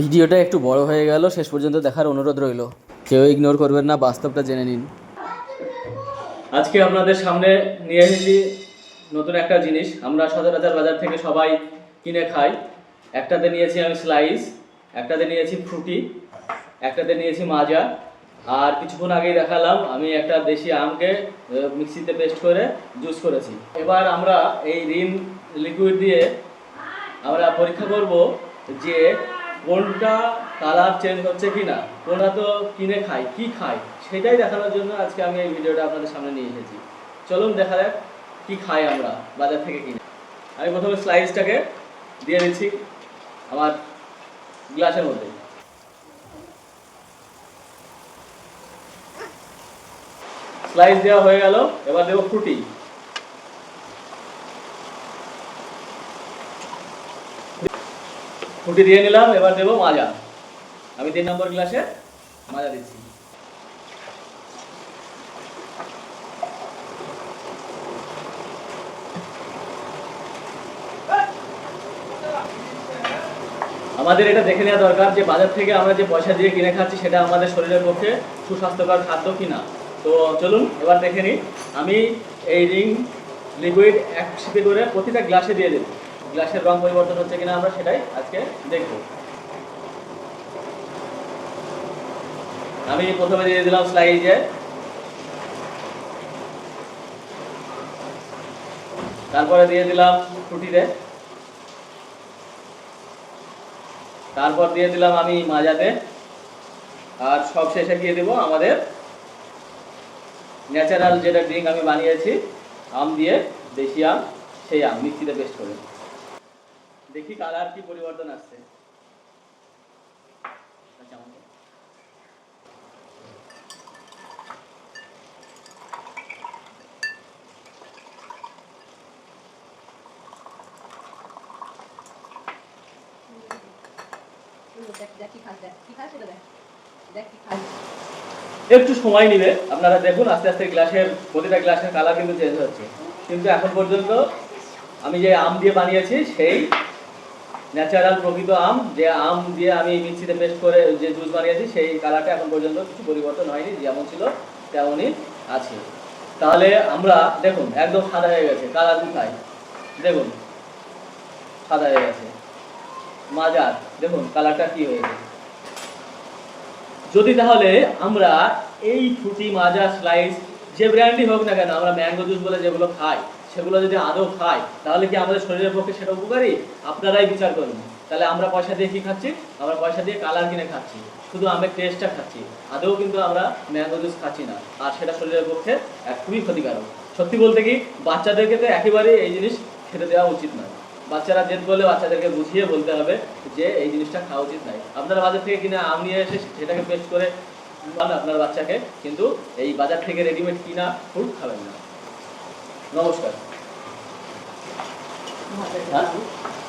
ভিডিওটা একটু বড় হয়ে গেল, শেষ পর্যন্ত দেখার অনুরোধ রইল। কেউ ইগনোর করবেন না, বাস্তবটা জেনে নিন। আজকে আপনাদের সামনে নিয়ে এসেছি নতুন একটা জিনিস। আমরা সচরাচর বাজার থেকে সবাই কিনে খাই। একটাতে নিয়েছি আমি স্লাইস একটাতে নিয়েছি ফ্রুটি একটাতে নিয়েছি মাজা। আর কিছুক্ষণ আগেই দেখালাম, আমি একটা দেশি আমকে মিক্সিতে পেস্ট করে জুস করেছি। এবার আমরা এই রিম লিকুইড দিয়ে আমরা পরীক্ষা করব যে কোনটা কালার চেঞ্জ হচ্ছে কি না কোনটা তো কিনে খাই কি খাই সেটাই দেখানোর জন্য আজকে আমি এই ভিডিওটা আপনাদের সামনে নিয়ে এসেছি। চলুন দেখা যাক কি খাই আমরা বাজার থেকে কিনে। আমি প্রথমে স্লাইসটাকে দিয়ে দিচ্ছি আমার গ্লাসের মধ্যে। স্লাইস দেওয়া হয়ে গেল, এবার দেবো ফ্রুটি ফুটি দিয়ে নিলাম, এবার দেবো মাজা। আমি তিন নম্বর গ্লাসে মাজা দিচ্ছি। আমাদের এটা দেখে নেওয়া দরকার যে বাজার থেকে আমরা যে পয়সা দিয়ে কিনে খাচ্ছি, সেটা আমাদের শরীরের পক্ষে সুস্বাস্থ্যকর খাদ্য কিনা। তো চলুন, এবার দেখে নিই। আমি এই রিং লিকুইড এক সিপে করে প্রতিটা গ্লাসে দিয়ে দেবো। গ্লাসের রং পরিবর্তন হচ্ছে কিনা আমরা সেটাই আজকে দেখব। আমি প্রথমে দিয়ে দিলাম স্লাইজে তারপরে দিয়ে দিলাম ফ্রুটিতে তারপর দিয়ে দিলাম আমি মাজাতে। আর সব শেষে দিয়ে দেবো আমাদের ন্যাচারাল যেটা ড্রিঙ্ক আমি বানিয়েছি, আম দিয়ে, দেশি আম, সেই আম মিক্সিতে পেস্ট করে। দেখি কালার কি পরিবর্তন আসছে। একটু সময় নেবে, আপনারা দেখুন, আস্তে আস্তে গ্লাসের, প্রতিটা গ্লাসের কালার কিন্তু চেঞ্জ হচ্ছে। কিন্তু এখন পর্যন্ত আমি যে আম দিয়ে বানিয়েছি, সেই ন্যাচারাল প্রকৃত আম, যে আম দিয়ে আমি মিক্সিতে পেস্ট করে যে জুস বানিয়েছি, সেই কালারটা এখন পর্যন্ত কিছু পরিবর্তন হয়নি, যেমন ছিল তেমনই আছে। তাহলে আমরা, দেখুন, একদম সাদা হয়ে গেছে, কালার কোথায়? দেখুন, সাদা হয়ে গেছে। মাজার, দেখুন, কালারটা কি হয়েছে? যদি তাহলে আমরা এই ফুটি মাজা স্লাইস, যে ব্র্যান্ডই হোক না কেন, আমরা ম্যাঙ্গো জুস বলে যেগুলো খাই সেগুলো যদি আদৌ খাই তাহলে কি আমাদের শরীরের পক্ষে সেটা উপকারী? আপনারাই বিচার করুন। তাহলে আমরা পয়সা দিয়ে কি খাচ্ছি? আমরা পয়সা দিয়ে কালার কিনে খাচ্ছি। শুধু আমের টেস্টটা খাচ্ছি। আদৌ কিন্তু আমরা ম্যাঙ্গো জুস খাচ্ছি না। আর সেটা শরীরের পক্ষে খুবই ক্ষতিকারক। সত্যি বলতে কি, বাচ্চাদেরকে তো একেবারেই এই জিনিস খেতে দেওয়া উচিত নয়। বাচ্চারা জেদ করলে বাচ্চাদেরকে বুঝিয়ে বলতে হবে যে এই জিনিসটা খাওয়া উচিত নয়। আপনারা বাজার থেকে কিনে আম নিয়ে এসে সেটাকে পেস্ট করে আপনার বাচ্চাকে কিন্তু এই বাজার থেকে রেডিমেড কিনা ফ্রুট খাবেন না। নমস্কার। ভালো হ্যাঁ?